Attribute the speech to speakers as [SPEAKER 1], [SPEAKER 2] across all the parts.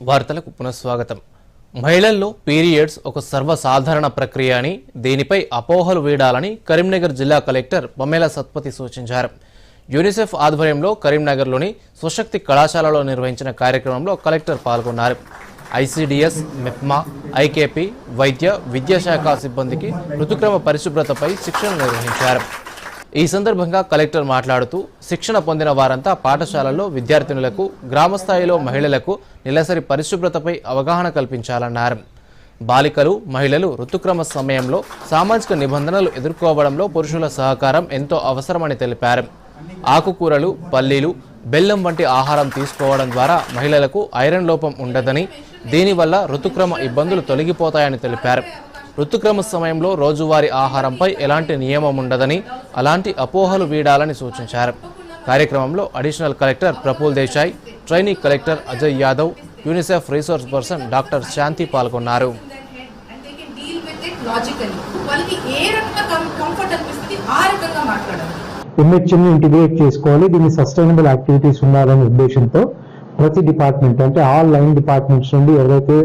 [SPEAKER 1] వార్తలకు పునఃస్వాగతం. మహిళల్లో పీరియడ్స్ ఒక సర్వసాధారణ ప్రక్రియ అని దీనిపై అపోహలు వీడాలని కరీంనగర్ జిల్లా కలెక్టర్ బొమ్మేల సత్పతి సూచించారు. యూనిసెఫ్ ఆధ్వర్యంలో కరీంనగర్లోని స్వశక్తి కళాశాలలో నిర్వహించిన కార్యక్రమంలో కలెక్టర్ పాల్గొన్నారు. ఐసీడీఎస్ మెప్మా ఐకేపీ వైద్య విద్యాశాఖ సిబ్బందికి ఋతుక్రమ పరిశుభ్రతపై శిక్షణ నిర్వహించారు. ఈ సందర్భంగా కలెక్టర్ మాట్లాడుతూ శిక్షణ పొందిన వారంతా పాఠశాలల్లో విద్యార్థినులకు గ్రామస్థాయిలో మహిళలకు నెలసరి పరిశుభ్రతపై అవగాహన కల్పించాలన్నారు. బాలికలు మహిళలు ఋతుక్రమ సమయంలో సామాజిక నిబంధనలు ఎదుర్కోవడంలో పురుషుల సహకారం ఎంతో అవసరమని తెలిపారు. ఆకుకూరలు పల్లీలు బెల్లం వంటి ఆహారం తీసుకోవడం ద్వారా మహిళలకు ఐరన్ లోపం ఉండదని దీనివల్ల ఋతుక్రమ ఇబ్బందులు తొలగిపోతాయని తెలిపారు. ఋతుక్రమ సమయంలో రోజువారీ ఆహారంపై ఎలాంటి నియమం ఉండదని అలాంటి అపోహలు వీడాలని సూచించారు. కార్యక్రమంలో additional collector Praful Desai trainee collector Ajay Yadav UNICEF resource person doctor Shanti పాల్గొన్నారు.
[SPEAKER 2] ఎంహెచ్ఎంని ఇంటిగ్రేట్ చేసుకోవాలి దీన్ని సస్టైనబుల్ యాక్టివిటీస్ ఉండాలనే ఉద్దేశంతో ప్రతి డిపార్ట్మెంట్ అంటే ఆల్ లైన్ డిపార్ట్మెంట్స్ నుండి ఎవరైతే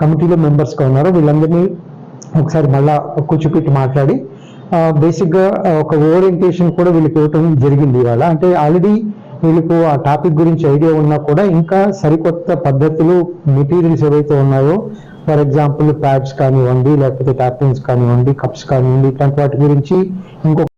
[SPEAKER 2] కమిటీలో మెంబర్స్గా ఉన్నారో వీళ్ళందరినీ ఒకసారి మళ్ళా కూర్చోపెట్టి మాట్లాడి బేసిక్గా ఒక ఓరియంటేషన్ కూడా వీళ్ళకి ఇవ్వటం జరిగింది ఇవాళ. అంటే ఆల్రెడీ వీళ్ళకు ఆ టాపిక్ గురించి ఐడియా ఉన్నా కూడా ఇంకా సరికొత్త పద్ధతులు మెటీరియల్స్ ఏవైతే ఉన్నాయో ఫర్ ఎగ్జాంపుల్ ప్యాడ్స్ కానివ్వండి లేకపోతే టాపిన్స్ కానివ్వండి కప్స్ కానివ్వండి ఇట్లాంటి వాటి గురించి ఇంకొక